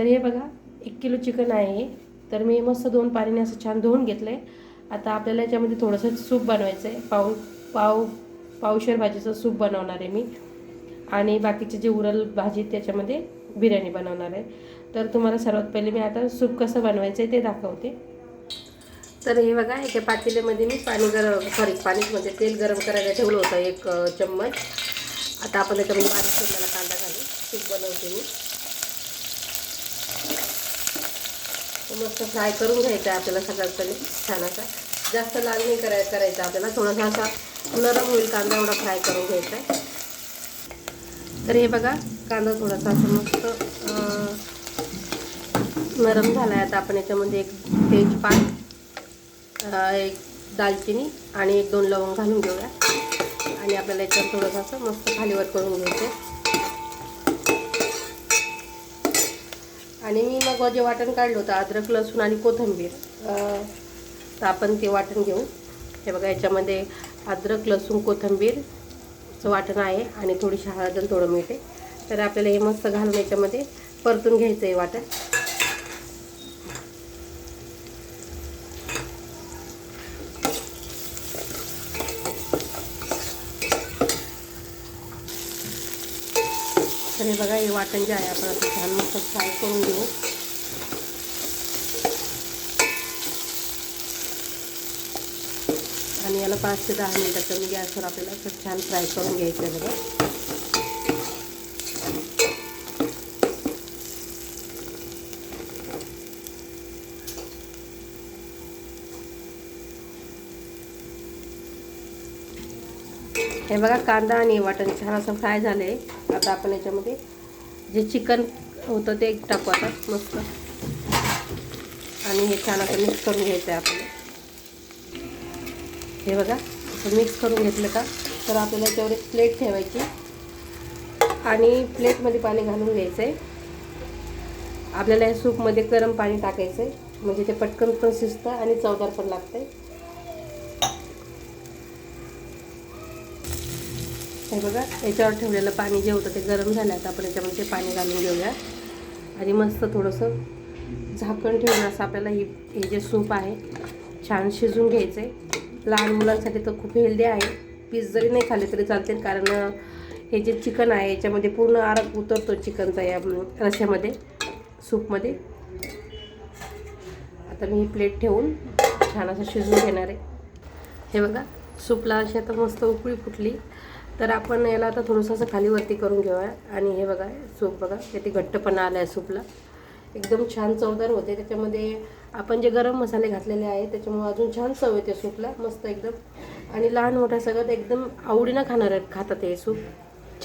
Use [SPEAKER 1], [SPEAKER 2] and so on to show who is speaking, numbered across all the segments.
[SPEAKER 1] तर हे बघा एक किलो चिकन आहे तर मी मस्त दोन पाण्याने असं छान धुवून घेतलं आहे आता आपल्याला याच्यामध्ये थोडंसं सूप बनवायचं आहे पाव पाव पावशेर भाजीचं सूप बनवणार आहे मी. आणि बाकीचे जे उरल भाजी त्याच्यामध्ये बिर्याणी बनवणार आहे. तर तुम्हाला सर्वात पहिले मी आता सूप कसं बनवायचं आहे ते दाखवते. तर हे बघा एका पातेल्यामध्ये मी पाणी गरम सॉरी पाणी म्हणजे तेल गरम करायला ठेवलं होतं एक चम्मच. आता आपण त्याच्यामध्ये बारीक चिरलेला कांदा घालू सूप बनवते मी तो मस्त फ्राय करून घ्यायचा आहे आपल्याला सगळ्यात पहिले छान असा जास्त लाल नाही कराय करायचा आपल्याला थोडासा असा नरम होईल कांदा एवढा फ्राय करून घ्यायचा आहे. तर हे बघा कांदा थोडासा असं मस्त नरम झाला आहे आता आपण याच्यामध्ये एक तेजपात एक दालचिनी आणि एक दोन लवंग घालून घेऊया. आणि आपल्याला याच्यावर थोडंसं असं मस्त खालीवर करून घ्यायचं आणि मी मग जे वाटण काढलं होतं अद्रक लसूण आणि कोथिंबीर तर आपण ते वाटण घेऊ. हे बघा याच्यामध्ये अद्रक लसूण कोथिंबीरचं वाटण आहे आणि थोडीशी हळद आणि थोडं मीठ आहे. तर आपल्याला हे मस्त घालून याच्यामध्ये परतून घ्यायचं आहे वाटण. तर हे बघा हे वाटण जे आहे आपण असं छान मस्त फ्राय करून घेऊ. आणि याला पाच ते दहा मिनटाचं गॅसवर आपल्याला असं छान फ्राय करून घ्यायचं आहे बघा. हे बघा कांदा आणि वाटण छान असं फ्राय झालं. आहे आता आपण याच्यामध्ये जे चिकन होतं ते टाकू आता मस्त. आणि हे छान असं मिक्स करून घ्यायचं आहे आपल्याला. हे बघा असं मिक्स करून घेतलं का तर आपल्याला याच्यावर एक प्लेट ठेवायची. आणि प्लेटमध्ये पाणी घालून घ्यायचं आहे आपल्याला या सूपमध्ये गरम पाणी टाकायचं आहे म्हणजे ते पटकन पण शिजतं आणि चवदार पण लागतं आहे हे बघा याच्यावर ठेवलेलं पाणी जे होतं ते गरम झालं आता आपण याच्यामध्ये ते पाणी घालून घेऊया. आणि मस्त थोडंसं झाकण ठेवून असं आपल्याला ही हे जे सूप आहे छान शिजून घ्यायचं आहे लहान मुलांसाठी तर खूप हेल्दी आहे. पीस जरी नाही खाल्ले तरी चालतील कारण हे जे चिकन आहे याच्यामध्ये पूर्ण आरक उतरतो चिकनचा या रश्यामध्ये सूपमध्ये. आता मी ही प्लेट ठेवून छान असं शिजवून घेणार आहे. हे बघा सूपला अशी आता मस्त उकळी फुटली. तर आपण याला आता थोडंसं असं खालीवरती करून घेऊया. आणि हे बघा सूप बघा किती घट्टपणा आला आहे सूपला. एकदम छान चवदार होते. त्याच्यामध्ये आपण जे गरम मसाले घातलेले आहे त्याच्यामुळे अजून छान चव येते सूपला. मस्त एकदम. आणि लहान मोठ्या सगळ्यात एकदम आवडीनं खाणार खातात हे सूप.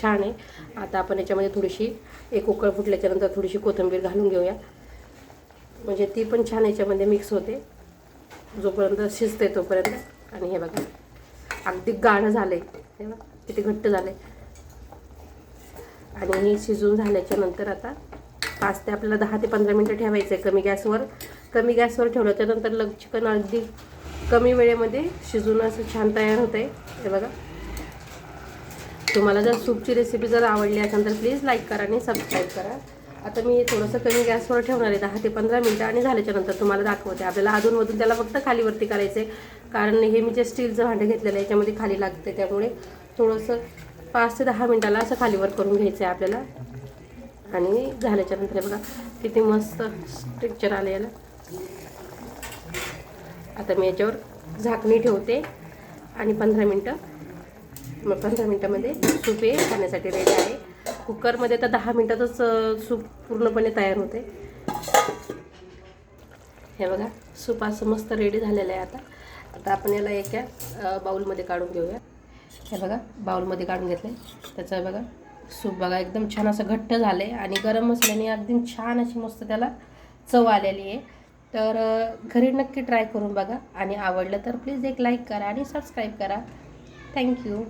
[SPEAKER 1] छान आहे. आता आपण याच्यामध्ये थोडीशी एक उकळ फुटल्याच्यानंतर थोडीशी कोथिंबीर घालून घेऊया. म्हणजे ती पण छान याच्यामध्ये मिक्स होते. जोपर्यंत शिजते तोपर्यंत. आणि हे बघा अगदी गाढं झालं आहे हे बघा. किती घट्ट झालं? आहे आणि हे शिजून झाल्याच्यानंतर आता पाच ते आपल्याला दहा ते पंधरा मिनटं ठेवायचं आहे कमी गॅसवर. कमी गॅसवर ठेवल्याच्यानंतर लग चिकन अगदी कमी वेळेमध्ये शिजून असं छान तयार होतं आहे हे बघा. तुम्हाला जर सूपची रेसिपी जर आवडली असेल तर प्लीज लाईक करा आणि सबस्क्राईब करा. आता मी थोडंसं कमी गॅसवर ठेवणार आहे दहा ते पंधरा मिनटं आणि झाल्याच्यानंतर तुम्हाला दाखवते. आपल्याला अधूनमधून त्याला फक्त खालीवरती करायचं आहे कारण हे मी जे स्टीलचं भांडं घेतलेलं आहे याच्यामध्ये खाली लागते त्यामुळे थोडंसं पाच ते दहा मिनटाला असं खालीवर करून घ्यायचं आहे आपल्याला. आणि झाल्याच्यानंतर बघा किती मस्त स्ट्रक्चर आलं याला. आता मी याच्यावर झाकणी ठेवते आणि पंधरा मिनटं मग पंधरा मिनटामध्ये सूप हे खाण्यासाठी रेडी आहे. कुकरमध्ये तर दहा मिनटातच सूप पूर्णपणे तयार होते. हे बघा सूप असं मस्त रेडी झालेलं आहे आता. आता आपण याला एका बाऊलमध्ये बाउलमध्ये काढून घेऊया. हे बघा बाउलमध्ये काढून घेतलं त्याचं बघा सूप बघा एकदम छान असं घट्ट झालं आहे आणि गरम मसाल्याने अगदी छान अशी मस्त त्याला चव आलेली आहे. तर घरी नक्की ट्राय करून बघा. आणि आवडलं तर प्लीज एक लाईक करा आणि सबस्क्राईब करा. थँक्यू